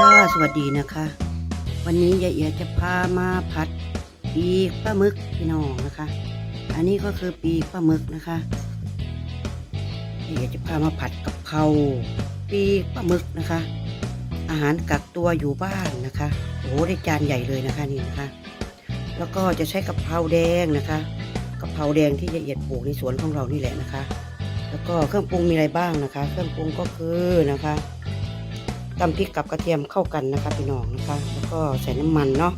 ค่ะ สวัสดีนะคะ วันนี้ยายเอียจะพามาผัดปีกปลาหมึกพี่น้องนะคะ อันนี้ก็คือปีกปลาหมึกนะคะยายเอียจะพามาผัดกับเพราปีกปลาหมึกนะคะ อาหารกักตัวอยู่บ้านนะคะโอ้โหได้จานใหญ่เลยนะคะนี่นะคะ แล้วก็จะใช้กะเพราแดงนะคะกะเพราแดงที่ยายเอียดปลูกในสวนของเรานี่แหละนะคะ แล้วก็เครื่องปรุงมีอะไรบ้างนะคะ เครื่องปรุงก็คือนะคะ ตำพริกกับกระเทียมเข้ากันนะคะพี่น้องนะคะ แล้วก็ใส่น้ำมันเนาะ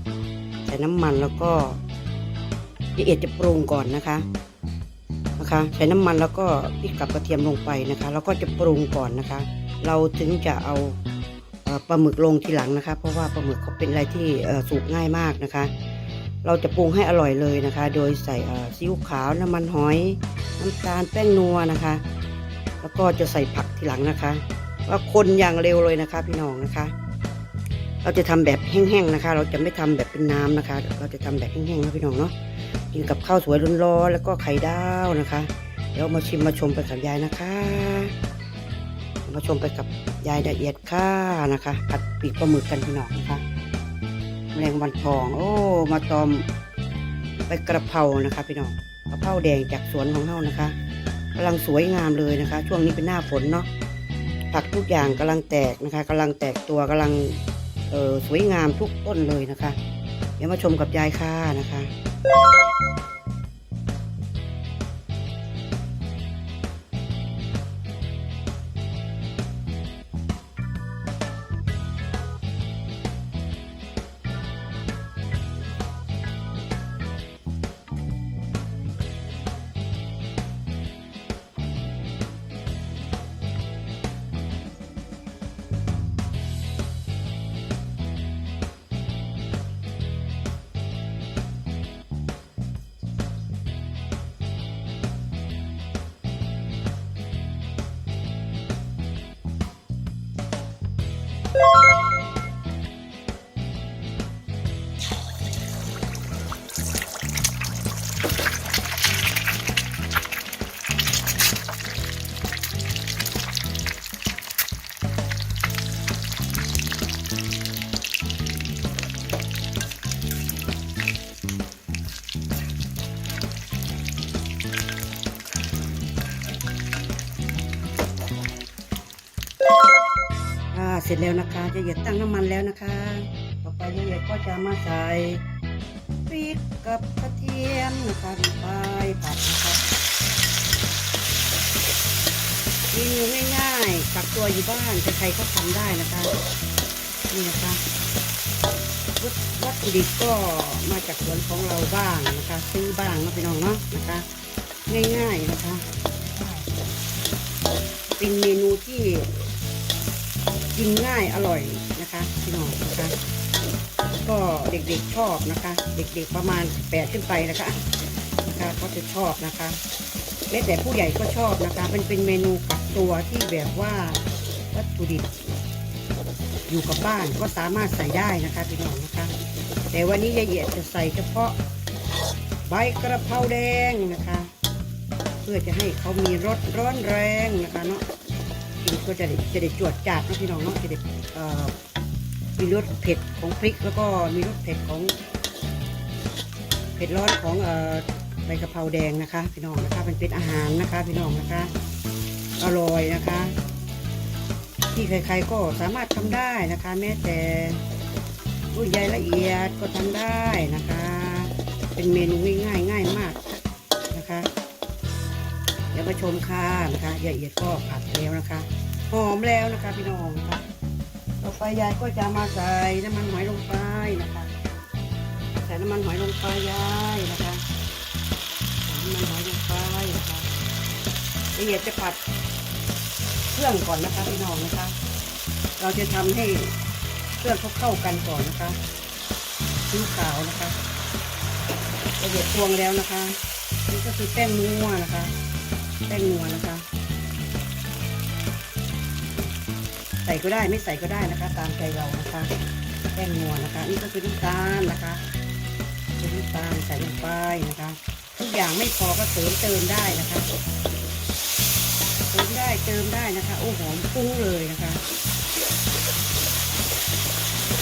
ใส่น้ำมันแล้วก็ละเอียดจะปรุงก่อนนะคะนะคะ ใส่น้ำมันแล้วก็พริกกับกระเทียมลงไปนะคะ แล้วก็จะปรุงก่อนนะคะ เราถึงจะเอาปลาหมึกลงทีหลังนะคะ เพราะว่าปลาหมึกเขาเป็นอะไรที่สุกง่ายมากนะคะ เราจะปรุงให้อร่อยเลยนะคะ โดยใส่ซีอิ๊วขาวน้ำมันหอยน้ำตาลแป้งนัวนะคะ แล้วก็จะใส่ผักทีหลังนะคะ ว่าคนอย่างเร็วเลยนะคะ พี่น้องนะคะ เราจะทำแบบแห้งๆนะคะ เราจะไม่ทำแบบเป็นน้ำนะคะ เราจะทำแบบแห้งๆนะพี่น้องเนาะกินกับข้าวสวยร้อนๆแล้วก็ไข่ดาวนะคะ เดี๋ยวมาชิมมาชมไปกับยายนะคะ มาชมไปกับยายละเอียดค่ะนะคะผัดปีกปลาหมึกกันพี่น้องนะคะแมลงวันทอง โอ้มาตอมไปกระเพรานะคะ พี่น้องกระเพราแดงจากสวนของเฮานะคะกำลังสวยงามเลยนะคะ ช่วงนี้เป็นหน้าฝนเนาะ ผักทุกอย่างกำลังแตกนะคะกำลังแตกตัวกำลังสวยงามทุกต้นเลยนะคะ เดี๋ยวมาชมกับยายค่ะนะคะ ร็จแล้วนะคะจะเหยียดตั้งน้ำมันแล้วนะคะ ต่อไปยายเหยียดก็จะมาใส่พริกกับกระเทียมนะคะลงไปผัดนะคะเมนูง่ายๆกักตัวอยู่บ้านใครๆก็ทำได้นะคะนี่นะคะวัตวัตถุดิบก็มาจากสวนของเราบ้างนะคะ ซื้อบ้างนะพี่น้องเนาะนะคะ ง่ายๆนะคะ เป็นเมนูที่ กินง่ายอร่อยนะคะพี่น้องนะคะก็เด็กๆชอบนะคะ เด็กๆประมาณแปดขึ้นไปนะคะนะคะก็จะชอบนะคะแม้แต่ผู้ใหญ่ก็ชอบนะคะมันเป็นเมนูกักตัวที่แบบว่าวัตถุดิบอยู่กับบ้านก็สามารถใส่ได้นะคะพี่น้องนะคะ แต่วันนี้ยายเอียดจะใส่เฉพาะใบกระเพราแดงนะคะ เพื่อจะให้เขามีรสร้อนแรงนะคะเนาะ กินก็จะได้จะได้จวดจัดนะพี่น้องเนาะจะได้มีรสเผ็ดของพริก แล้วก็มีรสเผ็ดของ เผ็ดร้อนของใบกะเพราแดงนะคะ พี่น้องนะคะมันเป็นอาหารนะคะ พี่น้องนะคะ อร่อยนะคะ ที่ใครๆก็สามารถทำได้นะคะ แม้แต่รุ่นใหญ่ละเอียดก็ทำได้นะคะ เป็นเมนูง่ายๆง่ายมากนะคะ เดี๋ยวมาชมค่ะนะคะยายเอียดก็ผัดแล้วนะคะ หอมแล้วนะคะพี่น้องะคะต่อไปยายก็จะมาใส่น้ำมันหอยลงไปนะคะ ใส่น้ำมันหอยลงไปยายนะคะใส่น้ำมันหอยลงไปนะคะยายเอียดจะผัดเครื่องก่อนนะคะพี่น้องนะคะ เราจะทำให้เครื่องเขาเข้ากันก่อนนะคะซีอิ๊วขาวนะคะยายเอียดตวงแล้วนะคะ นี่ก็คือแป้งนัวนะคะ แป้งนัวนะคะ ใส่ก็ได้ไม่ใส่ก็ได้นะคะ ตามใจเรานะคะ แป้งนัวนะคะ นี่ก็คือน้ำตาลนะคะเป็นน้ำตาลใส่ลงไปนะคะ ทุกอย่างไม่พอก็เสริมเติมได้นะคะเติมได้เติมได้นะคะ โอ้หอมฟุ้งเลยนะคะ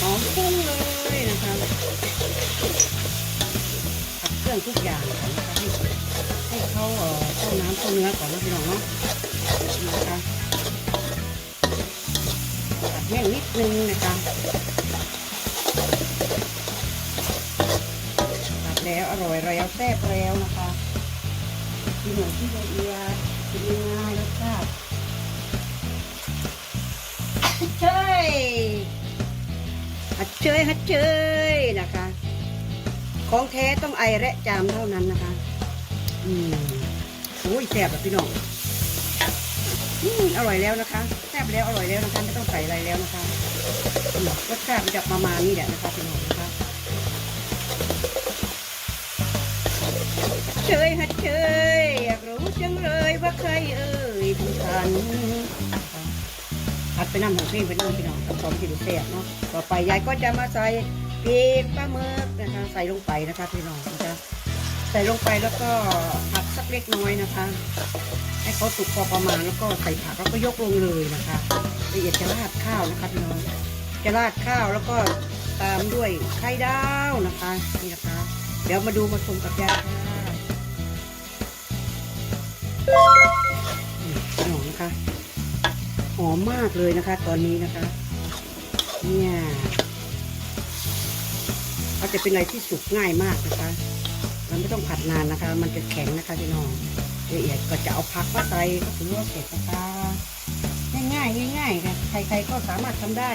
หอมฟุ้งเลยนะคะผัดเครื่องทุกอย่างก่อนนะคะ ให้เขาเข้าน้ำเข้าเนื้อก่อนนะพี่น้องเนาะนะคะผัดแห้งนิดนึงนะคะผัดแล้วอร่อยแล้วแซ่บแล้วนะคะกินหน่อยที่ละเอียดกินง่ายรสชาติเชยฮัดเชยฮัดเชยนะคะ ของแท้ต้องไอและจามเท่านั้นนะคะ อืมโอ้ยแซ่บแบบพี่น้องอืมอร่อยแล้วนะคะแซ่บแล้วอร่อยแล้วนะคะไม่ต้องใส่อะไรแล้วนะคะรสชาติมันจะประมาณนี้แหละนะคะพี่น้องนะคะเชยฮัดเชยอยากรู้จังเลยว่าใครเอ่ยถึงฉันพัดไปน้ำของเพลงไปน้ำพี่น้องกับของที่ดูแซ่บเนาะต่อไปยายก็จะมาใส่ปีกปลาหมึกนะคะ ใส่ลงไปนะคะพี่น้อง ใส่ลงไปแล้วก็ผัดสักเล็กน้อยนะคะ ให้เขาสุกพอประมาณแล้วก็ใส่ผักแล้วก็ยกลงเลยนะคะละเอียดจะราดข้าวนะคะพี่น้องจะราดข้าวแล้วก็ตามด้วยไข่ดาวนะคะนี่นะคะ เดี๋ยวมาดูมาชมกับยาค่ะนี่พี่น้องนะคะหอมมากเลยนะคะ ตอนนี้นะคะ เนี่ยเขาจะเป็นอะไรที่สุกง่ายมากนะคะ มันไม่ต้องผัดนานนะคะ มันจะแข็งนะคะพี่น้องละเอียดก็จะเอาผักมาใส่ก็ถือว่าเสร็จนะคะง่ายๆง่ายๆค่ะใครๆก็สามารถทำได้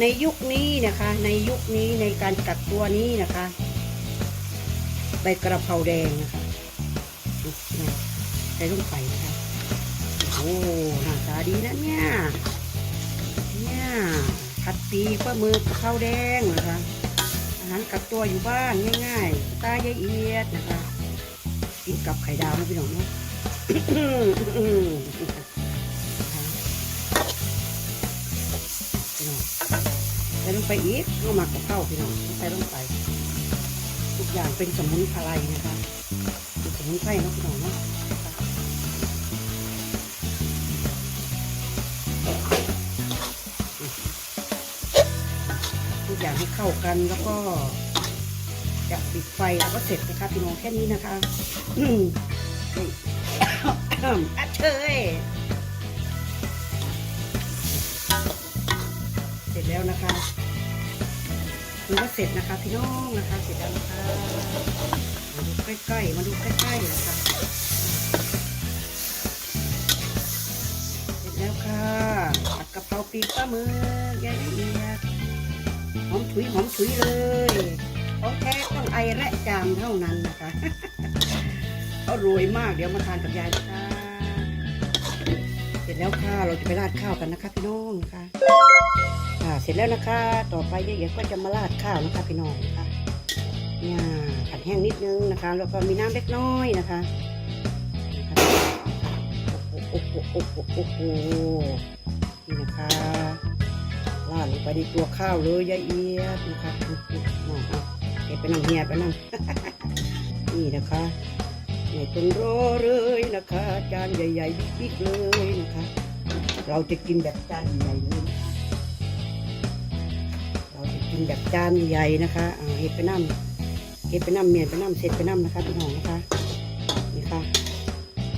ในยุคนี้นะคะ ในยุคนี้ในการกักตัวนี้นะคะใบกระเพราแดงนะคะใส่ลงไปนะคะโอ้หน้าตาดีนะเนี่ยเนี่ยผัดปีกปลาหมึกกระเพราแดงนะคะ หารกักตัวอยู่บ้านง่ายๆตล์ยายเอียดนะคะกินกับไข่ดาวนะพี่น้องเนาะพี่น้องใส่ลงไปอีกก็หมักกับข้าวพี่น้องใส่ลงไป ทุกอย่างเป็นสมุนไพรนะคะเป็นสมุนไพรเนาะพี่น้องเนาะ อย่างให้เข้ากันแล้วก็จะปิดไฟแล้วก็เสร็จนะคะพี่น้องแค่นี้นะคะอืมเฮ้ยอัดเชยเสร็จแล้วนะคะคือว่าเสร็จนะคะพี่น้องนะคะ เสร็จแล้วนะคะมาดูใกล้ๆมาดูใกล้ๆนะคะเสร็จแล้วค่ะผัดกะเพราปีกปลาหมึกยายละเอียด หอมถุยหอมถุยเลยของแท้ต้องไอและจามเท่านั้นนะคะเขารวยมากเดี๋ยวมาทานกับยายนะคะเสร็จแล้วค่ะเราจะไปราดข้าวกันนะคะพี่น้องนะคะอ่าเสร็จแล้วนะคะ ต่อไปยายเอียดก็จะมาราดข้าวนะคะพี่น้องนะคะเนี่ยผัดแห้งนิดนึงนะคะ แล้วก็มีน้ำเล็กน้อยนะคะนะคะโอ้โหโอ้โหโอ้โหโอ้โหนี่นะคะ ราดลงไปในตัวข้าวเลยยายเอียดนะคะน้องเอาเก็บไปนั่งเฮียไปนั่งนี่นะคะไม่ต้องรอเลยนะคะ จานใหญ่ๆบิ๊กๆเลยนะคะ เราจะกินแบบจานใหญ่เลยเราจะกินแบบจานใหญ่นะคะอ่าเห็ดไปน้ำเห็ดไปน้ำเมียนไปน้ำเสร็จไปน้ำนะคะพี่น้องนะคะนี่ค่ะ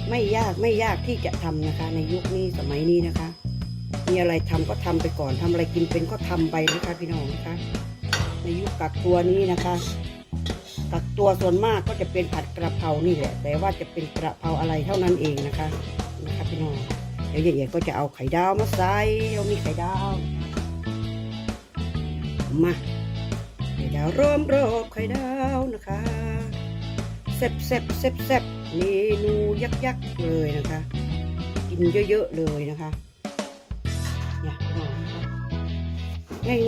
ไม่ยากไม่ยากที่จะทำนะคะ ในยุคนี้สมัยนี้นะคะ มีอะไรทำก็ทำไปก่อนทำอะไรกินเป็นก็ทำไปนะคะพี่น้องนะคะ ในยุคกักตัวนี้นะคะกักตัวส่วนมากก็จะเป็นผัดกระเพรานี่แหละ แต่ว่าจะเป็นกระเพราอะไรเท่านั้นเองนะคะนะคะพี่น้องเดี๋ยวเย็นๆก็จะเอาไข่ดาวมาใส่เรามีไข่ดาว มาไข่ดาวร่วมรอบไข่ดาวนะคะแซ่บแซ่บแซ่บแซ่บเมนูยักยักๆเลยนะคะ กินเยอะๆเลยนะคะ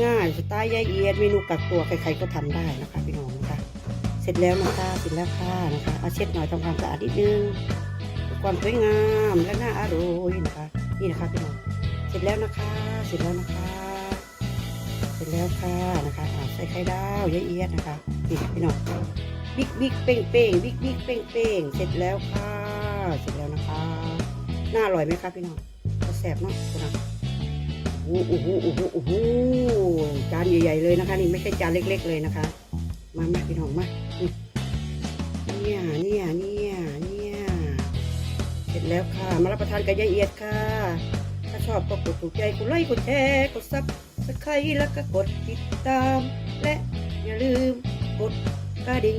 ง่ายๆสไตล์ยายเอียดเมนูกักตัวใครๆก็ทำได้นะคะพี่น้องนะคะ เสร็จแล้วนะคะเสร็จแล้วค่ะนะคะเอาเช็ดหน่อยทำความสะอาดนิดนึงความสวยงามและน่าอร่อยนะคะนี่นะคะพี่น้องเสร็จแล้วนะคะ เสร็จแล้วนะคะ เสร็จแล้วค่ะนะคะใส่ไข่ดาวยายเอียดนะคะนี่พี่น้องบิ๊กบิ๊กเป้งเป้งบิ๊กบิ๊กเป้งเป้งเสร็จแล้วค่ะ เสร็จแล้วนะคะน่าอร่อยไหมคะพี่น้องก็แซ่บเนาะคุณน้ โอ้โหโอ้โหโอ้โหโอ้โหจานใหญ่ๆเลยนะคะ นี่ไม่ใช่จานเล็ก ๆ เลยนะคะ มามาพี่น้องมาเนี่ยเนี่ยเนี่ยเนี่ยเสร็จแล้วค่ะ มารับประทานกับยายเอียดค่ะ ถ้าชอบก็กดถูกใจกดไลค์กดแชร์กดซับสไครต์แล้วก็กดติดตาม และอย่าลืมกดกระดิ่ง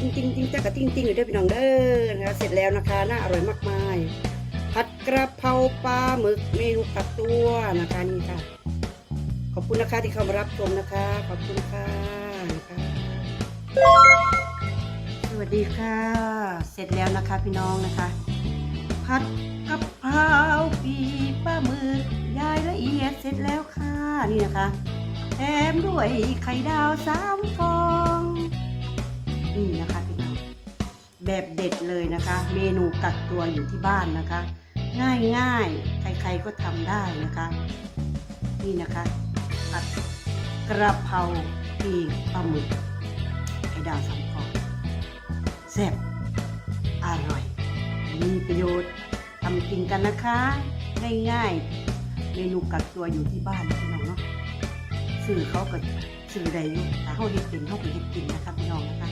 จริงจริงจริงจักกะจริงจริงอยู่ด้วยพี่น้องเด้อนะคะเสร็จแล้วนะคะน่าอร่อยมากมาย ผัดกระเพราปลาหมึกเมนูกักตัวนะคะนี่ค่ะ ขอบคุณนะคะที่เข้ามารับชมนะคะ ขอบคุณค่ะนะคะสวัสดีค่ะ เสร็จแล้วนะคะพี่น้องนะคะ ผัดกระเพราปีปลาหมึกยายละเอียดเสร็จแล้วค่ะนี่นะคะแถมด้วยไข่ดาวสามฟองนี่นะคะพี่น้องแบบเด็ดเลยนะคะ เมนูกักตัวอยู่ที่บ้านนะคะ ง่ายง่ายใครๆก็ทำได้นะคะ นี่นะคะผัดกระเพราปีกปลาหมึกไข่ดาวสามฟองแซ่บอร่อย มีประโยชน์ทำกินกันนะคะ ง่ายๆ เมนูกักตัวอยู่ที่บ้านพี่น้องเนาะสื่อเขาก็สื่อใดอยู่แต่เขาเห็ดเป็นเขาไปเห็ดกินนะคะพี่น้องนะคะ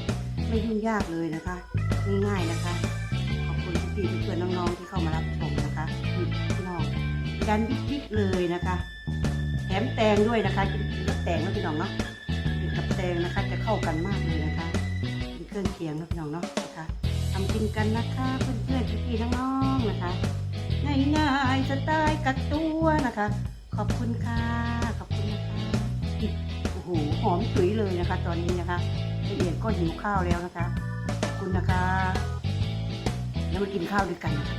ไม่ยุ่งยากเลยนะคะ ง่ายๆนะคะ ขอบคุณพี่ๆเพื่อนๆน้องๆที่เข้ามารับชมนะะพี่น้องกันยิกๆเลยนะคะ แถมแตงด้วยนะคะกินกับแตงนะพี่น้องเนาะกินกับแตงนะคะ จะเข้ากันมากเลยนะคะเป็นเครื่องเคียงนะพี่น้องเนาะนะคะทำกินกันนะคะเพื่อนๆพี่ๆน้องๆนะคะง่ายๆสไตล์กักตัวนะคะ ขอบคุณค่ะขอบคุณนะคะโอ้โหหอมฉุยเลยนะคะ ตอนนี้นะคะละเอียดก็หิวข้าวแล้วนะคะขอบคุณนะคะ แล้วมากินข้าวด้วยกันนะคะ